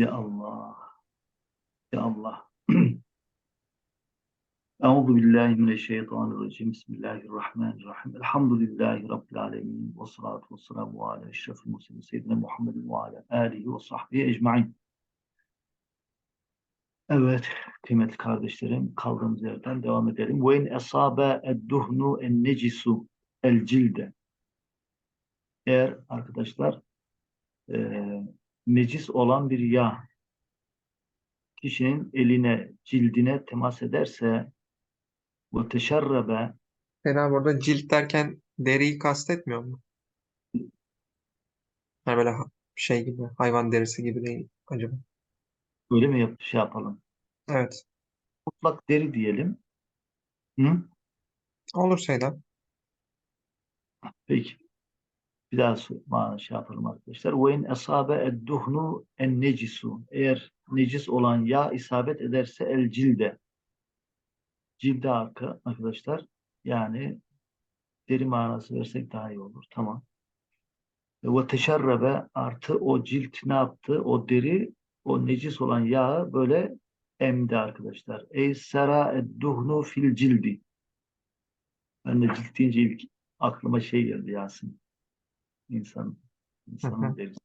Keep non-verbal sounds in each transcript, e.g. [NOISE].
Ya Allah. Ya Allah. [CLEARS THROAT] Euzu billahi mineşşeytanirracim. Bismillahirrahmanirrahim. Elhamdülillahi rabbil alamin. Ve salatu vesselamu ala eşrefil murselin seyyidina Muhammedin ve ala alihi ve sahbihi ecmaîn. Evet, kıymetli kardeşlerim, kaldığımız yerden devam edelim. Ve in esabe edduhnu en necisu el cilde. Eğer arkadaşlar e, necis olan bir yağ kişinin eline, cildine temas ederse ve teşerrebe Fena burada cilt derken deriyi kastetmiyor mu? Yani böyle şey gibi, hayvan derisi gibi değil acaba? öyle mi yap şey yapalım? Evet. Mutlak deri diyelim. Hı? Olur Seyda. Peki. Bir daha sor- ma- şey yapalım arkadaşlar. Ve in esabe edduhnu en. Eğer necis olan yağ isabet ederse el cilde. Cilde arka arkadaşlar. Yani deri manası versek daha iyi olur. Tamam. Ve teşerrebe artı o cilt ne yaptı? O deri o necis olan yağı böyle emdi arkadaşlar. Ey sera edduhnu fil cildi. Ben de cilt deyince ilk aklıma şey geldi Yasin. İnsan, insanın derisi.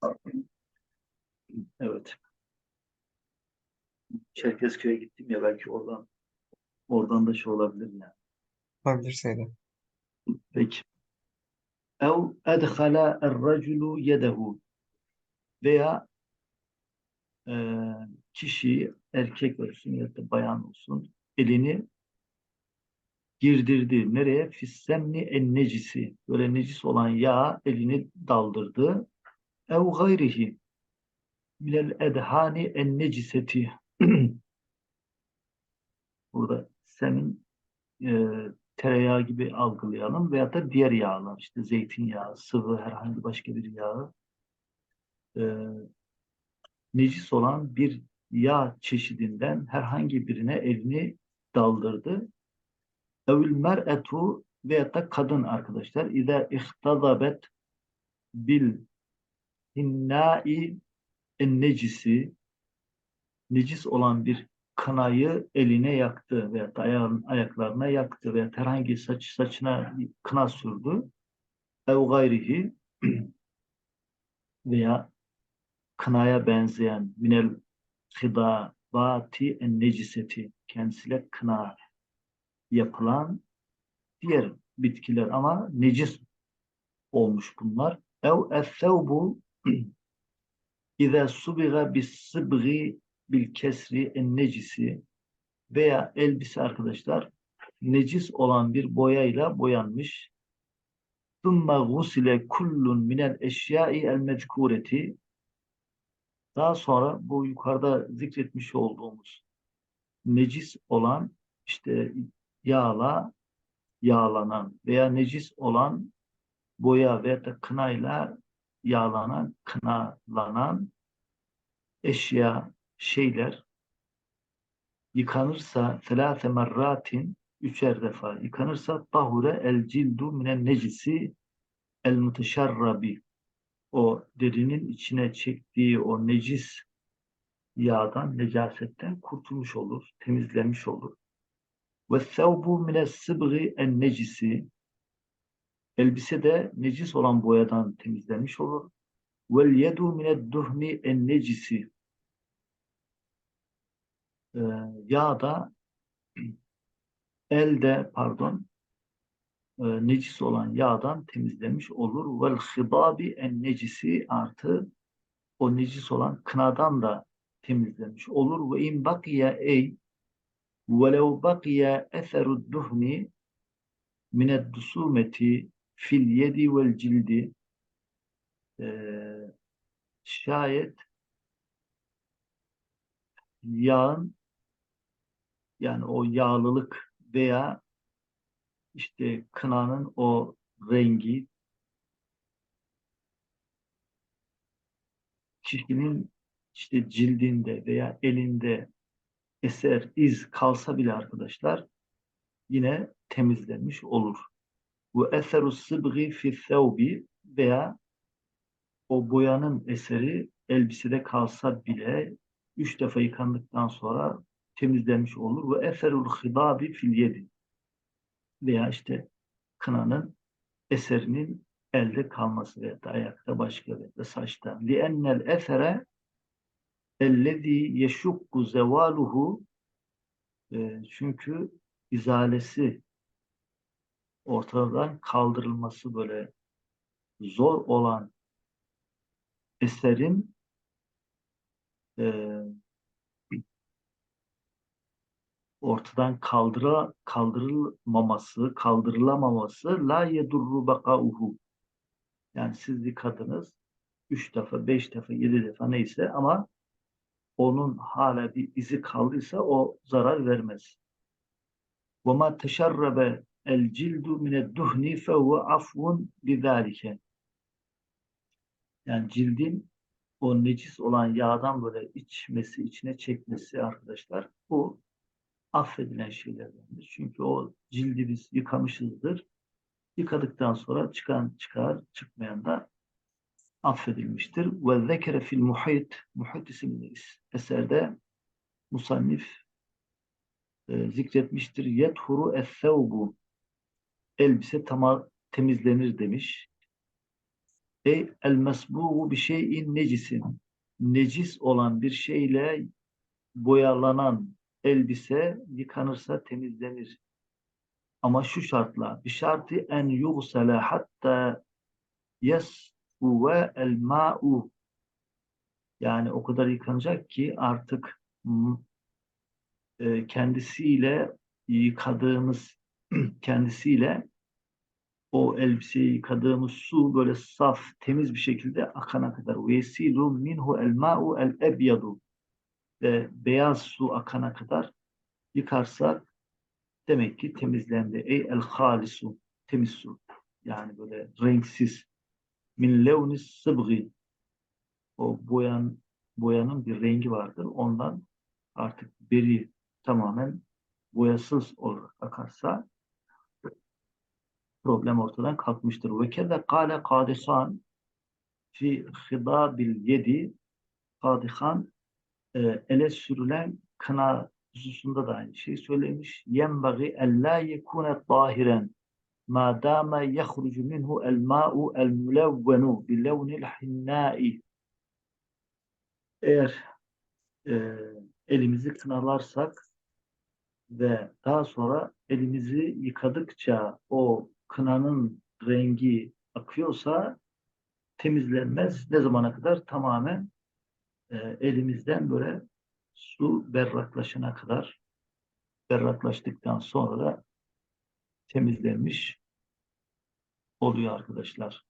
Evet. Çerkezköy'e gittim ya belki oradan oradan da şey olabilir yani. Olabilir Seyda. Peki. Ev edhala er-raculu yedehu veya e, kişi erkek olsun ya da bayan olsun elini girdirdi. Nereye? Fissemni en necisi. Böyle necis olan yağ elini daldırdı. Ev gayrihi minel edhani en neciseti. [CLEARS THROAT] Burada semin e, tereyağı gibi algılayalım veya da diğer yağlar işte zeytinyağı, sıvı herhangi başka bir yağı e, necis olan bir yağ çeşidinden herhangi birine elini daldırdı. Evül mer'etu veya da kadın arkadaşlar. İza ihtazabet bil hinnai en necisi. Necis olan bir kınayı eline yaktı veya ayağın, ayaklarına yaktı veya herhangi saç saçına kına sürdü. Ev gayrihi [CLEARS THROAT] veya kınaya benzeyen minel hidabati en neciseti kendisiyle kına yapılan diğer bitkiler ama necis olmuş bunlar. Ev es-sevbu [CLEARS THROAT] İza subiga bis sıbgı bil kesri en necisi veya elbise arkadaşlar necis olan bir boyayla boyanmış. Thumma gusile kullun minel eşyai el mezkureti daha sonra bu yukarıda zikretmiş olduğumuz necis olan işte yağla yağlanan veya necis olan boya veya da kınayla yağlanan, kınalanan eşya, şeyler yıkanırsa selâse merratin üçer defa yıkanırsa tahure el cildu minen necisi el muteşarrabi o derinin içine çektiği o necis yağdan, necasetten kurtulmuş olur, temizlenmiş olur. Ve mine sıbgı en necisi elbise de necis olan boyadan temizlenmiş olur. Mine duhni en necisi Ee, yağ da [CLEARS THROAT] elde pardon e, necis olan yağdan temizlenmiş olur. Vel hibabi en necisi artı o necis olan kınadan da temizlenmiş olur. Ve in bakiye ey bakiye eseru duhni mined dusumeti fil yedi vel cildi Ee, şayet yağın yani o yağlılık veya işte kınanın o rengi kişinin işte cildinde veya elinde eser, iz kalsa bile arkadaşlar yine temizlenmiş olur. Ve eseru sıbgı fi thawbi veya o boyanın eseri elbisede kalsa bile üç defa yıkandıktan sonra temizlenmiş olur. Ve eserul hidabi fil yedi veya işte kınanın eserinin elde kalması veya ayakta başka veya da saçta. Li'ennel esere ellezî yeşukku zevaluhu e, çünkü izalesi ortadan kaldırılması böyle zor olan eserin e, ortadan kaldıra, kaldırılmaması, kaldırılamaması la yedurru bakauhu. Yani siz yıkadınız. Üç defa, beş defa, yedi defa neyse ama onun hala bir izi kaldıysa o zarar vermez. وَمَا تَشَرَّبَ الْجِلْدُ مِنَ الدُّهْنِ فَهُوَ عَفْوٌ بِذَٰلِكَ Yani cildin o necis olan yağdan böyle içmesi, içine çekmesi arkadaşlar bu affedilen şeylerdendir. Çünkü o cildi biz yıkamışızdır. Yıkadıktan sonra çıkan çıkar, çıkmayan da affedilmiştir. Ve zekere fil muhit, muhit isimli eserde musannif e, zikretmiştir. Yethuru es-sevbu elbise tamam temizlenir demiş. Ey el mesbuğu bir şeyin necisin. Necis olan bir şeyle boyalanan elbise yıkanırsa temizlenir. Ama şu şartla bir şartı en yugsele hatta yesfuve el ma'u yani o kadar yıkanacak ki artık e, kendisiyle yıkadığımız [CLEARS THROAT] kendisiyle o elbiseyi yıkadığımız su böyle saf, temiz bir şekilde akana kadar. Vesilu minhu el ma'u el ebyadu ve beyaz su akana kadar yıkarsak demek ki temizlendi. Ey el halisu temiz su. Yani böyle renksiz. Min levnis sıbgı. O boyan boyanın bir rengi vardır. Ondan artık beri tamamen boyasız olarak akarsa problem ortadan kalkmıştır. Ve keze kâle kâdihan fi hıdabil yedi kâdihan e, ele sürülen kına hususunda da aynı şeyi söylemiş. Yenbagi ellâ yekûne tahiren ma dâme yehrucu minhu el mâ'u el mülevvenu bi levnil hinnâi eğer e, elimizi kınalarsak ve daha sonra elimizi yıkadıkça o kınanın rengi akıyorsa temizlenmez. Ne zamana kadar? Tamamen e, elimizden böyle su berraklaşana kadar berraklaştıktan sonra da temizlenmiş oluyor arkadaşlar.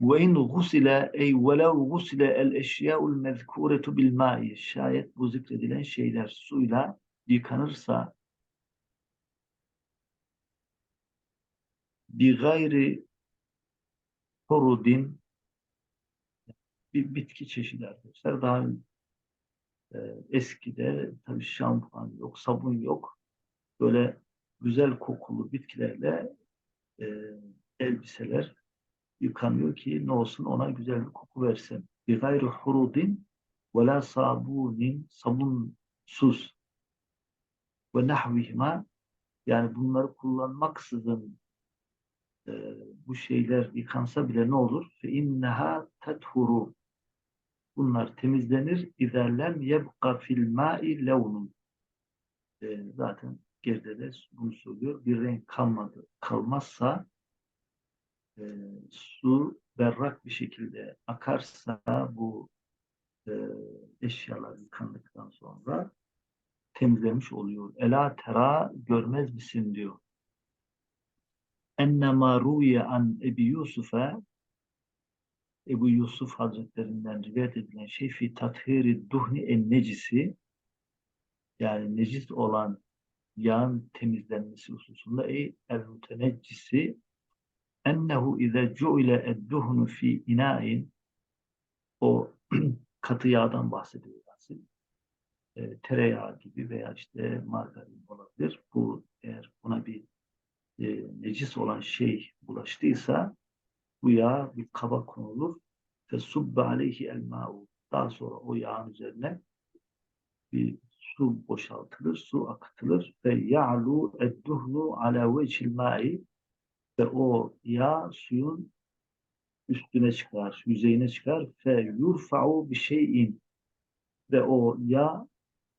Ve in gusile ey velev gusile el eşyaul mezkuretu bil ma'i şayet bu zikredilen şeyler suyla yıkanırsa bi gayri hurudin bir bitki çeşidi arkadaşlar. Daha e, eskide tabii şampuan yok, sabun yok. Böyle güzel kokulu bitkilerle e, elbiseler yıkanıyor ki ne olsun ona güzel bir koku versin. Bir gayri hurudin ve la sabunin sabunsuz ve nahvihima yani bunları kullanmaksızın e, bu şeyler yıkansa bile ne olur? Fe inneha tethuru bunlar temizlenir. İzerlem yebqa fil ma'i levnun zaten geride de bunu söylüyor. Bir renk kalmadı, kalmazsa e, su berrak bir şekilde akarsa bu e, eşyalar yıkandıktan sonra temizlemiş oluyor. Ela tera görmez misin diyor. Ennema ruye an Ebi Yusuf'a Ebu Yusuf Hazretlerinden rivayet edilen şey fi tathiri duhni en necisi yani necis olan yağın temizlenmesi hususunda ey el müteneccisi ennehu ize cu'ile edduhnu fi ina'in o [CLEARS THROAT] katı yağdan bahsediyor aslında. E, tereyağı gibi veya işte margarin olabilir. Bu eğer buna bir e, necis olan şey bulaştıysa bu yağ bir kaba konulur fesubbe aleyhi el ma'u. Daha sonra o yağın üzerine bir su boşaltılır, su akıtılır ve ya'lu edduhnu ala vecihil ma'i ve o yağ suyun üstüne çıkar, yüzeyine çıkar fe yurfa'u bir şeyin ve o yağ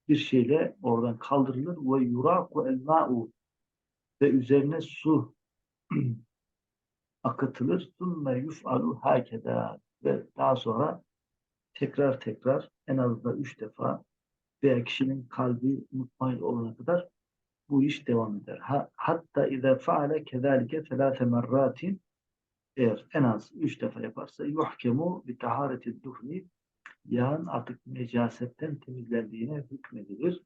bir şeyle oradan kaldırılır ve yuraku el ma'u ve üzerine su [CLEARS THROAT] akıtılır. Sümme yuf'alu hakeda ve daha sonra tekrar tekrar en az üç defa veya kişinin kalbi mutmain olana kadar bu iş devam eder. Ha, hatta izâ faale kezâlike felâfe merrâtin eğer en az üç defa yaparsa yuhkemu bi tahareti duhni yağın artık necasetten temizlendiğine hükmedilir.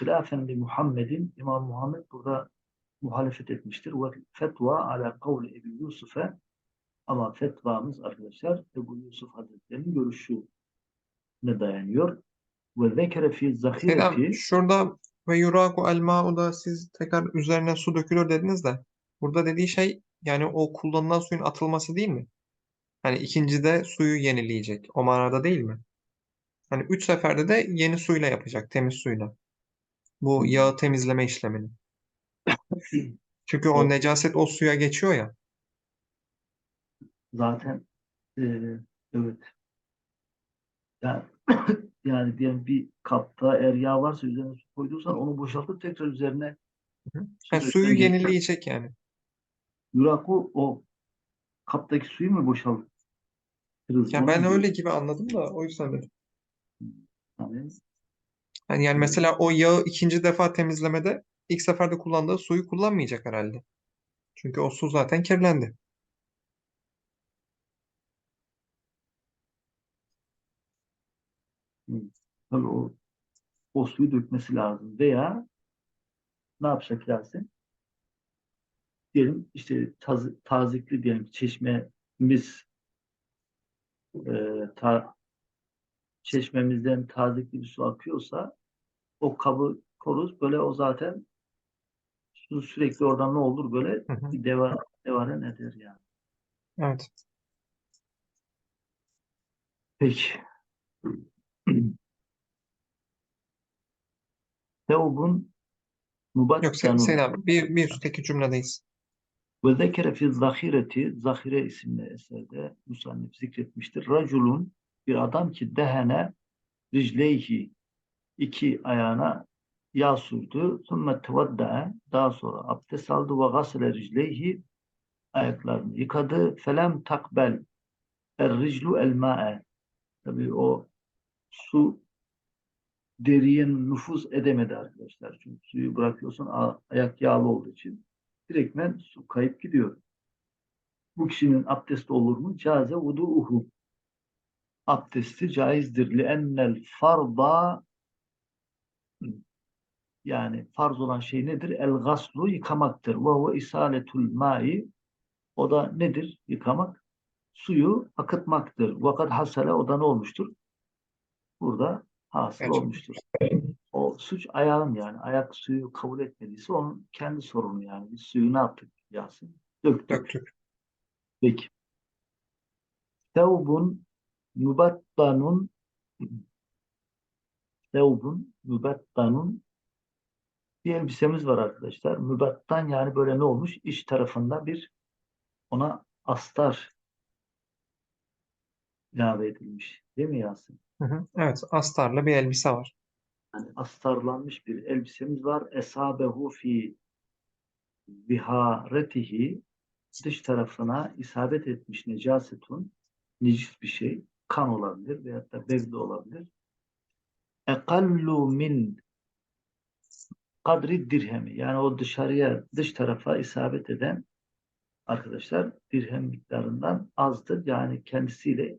Hilafen li Muhammed'in İmam Muhammed burada muhalefet etmiştir. Ve fetva ala kavli Ebu Yusuf'e ama fetvamız arkadaşlar Ebu Yusuf Hazretleri'nin görüşü ne dayanıyor? Ve zekere fi Selam, zahireti şurada ve yuraku el ma'u da siz tekrar üzerine su dökülür dediniz de burada dediği şey yani o kullanılan suyun atılması değil mi? Hani ikincide suyu yenileyecek. O manada değil mi? Hani üç seferde de yeni suyla yapacak, temiz suyla. Bu yağı temizleme işlemini. [CLEARS THROAT] Çünkü o necaset o suya geçiyor ya. zaten eee, evet yani, [CLEARS THROAT] yani diyelim bir kapta eğer yağ varsa üzerine su koyduysan onu boşaltıp tekrar üzerine Hı. su Yani suyu gerekiyor. yenileyecek yani. Yuraku o kaptaki suyu mu boşaltırız? Ya Onu ben öyle gibi anladım da o yüzden dedim. Yani, Yani, yani Evet. mesela o yağı ikinci defa temizlemede ilk seferde kullandığı suyu kullanmayacak herhalde. Çünkü o su zaten kirlendi. tabii o, o suyu dökmesi lazım. Veya ne yapacak lazım? Diyelim işte taz, tazikli diyelim çeşmemiz e, ta, çeşmemizden tazikli bir su akıyorsa o kabı koruz. Böyle o zaten sürekli oradan ne olur böyle deva, devaren eder yani. Evet. Peki. Tevbun Yok Sen- Hüseyin abi bir, bir üstteki cümledeyiz. ve zekere fi zahireti zahire isimli eserde Musannif zikretmiştir. Raculun bir adam ki dehene ricleyhi iki ayağına yağ sürdü. Sümme tevaddae daha sonra abdest aldı ve gasile ricleyhi ayaklarını yıkadı. Felem takbel er riclu el ma'e tabii o su deriye nüfuz edemedi arkadaşlar. Çünkü suyu bırakıyorsun ayak yağlı olduğu için direktmen su kayıp gidiyor. Bu kişinin abdesti olur mu? Caze vudu'uhu. Abdesti caizdir. Li'ennel farda yani farz olan şey nedir? El gaslu yıkamaktır. Ve huve isaletul mai o da nedir? Yıkamak. Suyu akıtmaktır. Vakat hasale o da ne olmuştur? Burada hasıl Gerçekten. olmuştur. O suç ayağın yani. Ayak suyu kabul etmediyse onun kendi sorunu yani. Biz suyu ne yaptık Yasin? Döktük. Döktük. Peki. Tevbun mübattanun Tevbun mübattanun bir elbisemiz var arkadaşlar. Mübattan yani böyle ne olmuş? İç tarafında bir ona astar ilave edilmiş. Değil mi Yasin? Hı hı. Evet, astarlı bir elbise var. Yani astarlanmış bir elbisemiz var. Esabehu fi viharetihi dış tarafına isabet etmiş necasetun necis bir şey. Kan olabilir veyahut da bezli olabilir. Ekallu min kadri dirhemi. Yani o dışarıya, dış tarafa isabet eden arkadaşlar dirhem miktarından azdır. Yani kendisiyle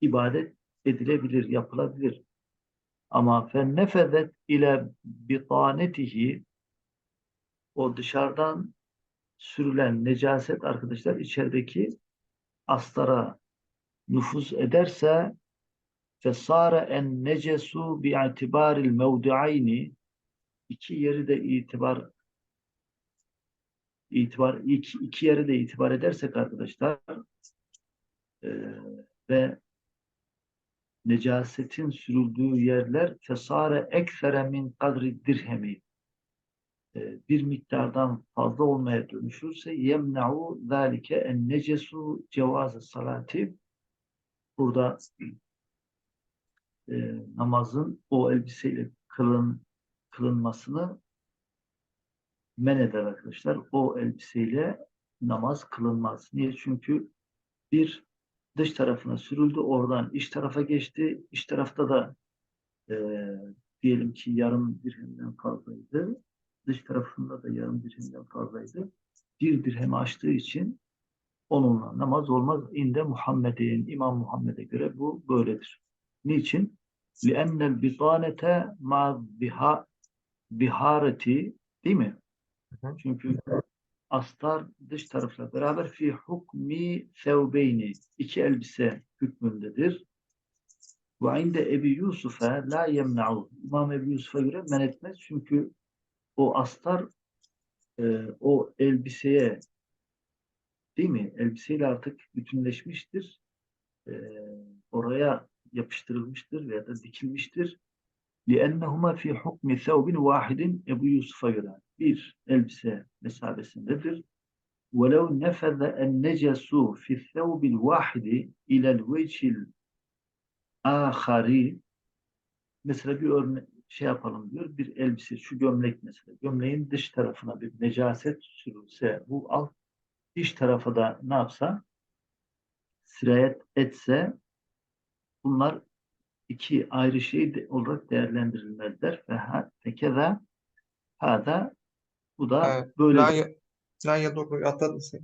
ibadet edilebilir, yapılabilir. Ama fennefedet ile bitanetihi o dışarıdan sürülen necaset arkadaşlar içerideki astara nüfuz ederse fesare en necesu bi itibaril mevdi'ayni iki yeri de itibar itibar iki, iki yeri de itibar edersek arkadaşlar e, ve necasetin sürüldüğü yerler fesare eksere min kadri dirhemi e, bir miktardan fazla olmaya dönüşürse yemna'u zalike en necesu cevazı salati burada e, namazın o elbiseyle kılın, kılınmasını men eder arkadaşlar. O elbiseyle namaz kılınmaz. Niye? Çünkü bir dış tarafına sürüldü, oradan iç tarafa geçti. İç tarafta da e, diyelim ki yarım dirhemden fazlaydı. Dış tarafında da yarım dirhemden fazlaydı. Bir dirhemi aştığı için onunla namaz olmaz. İnde Muhammed'in, İmam Muhammed'e göre bu böyledir. Niçin? لِأَنَّ الْبِطَانَةَ مَا biha, bihareti değil mi? Hı hı. Çünkü astar dış tarafla beraber fi hukmi sevbeyni iki elbise hükmündedir. Ve inde Ebi Yusuf'a la yemna'u. İmam Ebi Yusuf'a göre men etmez. Çünkü o astar e, o elbiseye değil mi? Elbiseyle artık bütünleşmiştir. E, oraya yapıştırılmıştır veya da dikilmiştir. لِأَنَّهُمَا فِي حُكْمِ ثَوْبٍ وَاحِدٍ Ebu Yusuf'a göre bir elbise mesabesindedir. وَلَوْ نَفَذَ النَّجَسُ فِي الثَّوْبِ الْوَاحِدِ اِلَى الْوَيْشِ الْآخَرِ Mesela bir örnek şey yapalım diyor. Bir elbise, şu gömlek mesela. Gömleğin dış tarafına bir necaset sürülse, bu alt iç tarafa da ne yapsa sirayet etse bunlar iki ayrı şey de- olarak değerlendirilmezler ve ha, fekeza hada bu da Evet. böyle La, ye- la yedurru atladınız ya.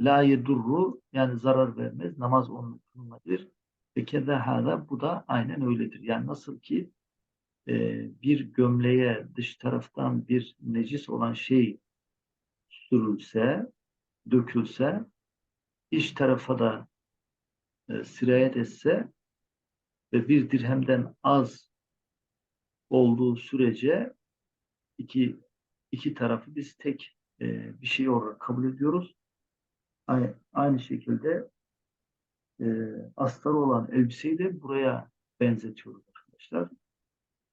la yedurru yani zarar vermez. Namaz onun kılınabilir. Fekeza hada bu da aynen öyledir. Yani nasıl ki e, bir gömleğe dış taraftan bir necis olan şey sürülse, dökülse, iç tarafa da e, sirayet etse ve bir dirhemden az olduğu sürece iki iki tarafı biz tek e, bir şey olarak kabul ediyoruz. Aynı, aynı şekilde e, astar olan elbiseyi de buraya benzetiyoruz arkadaşlar.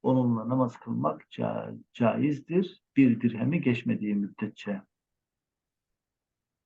Onunla namaz kılmak ca- caizdir. Bir dirhemi geçmediği müddetçe.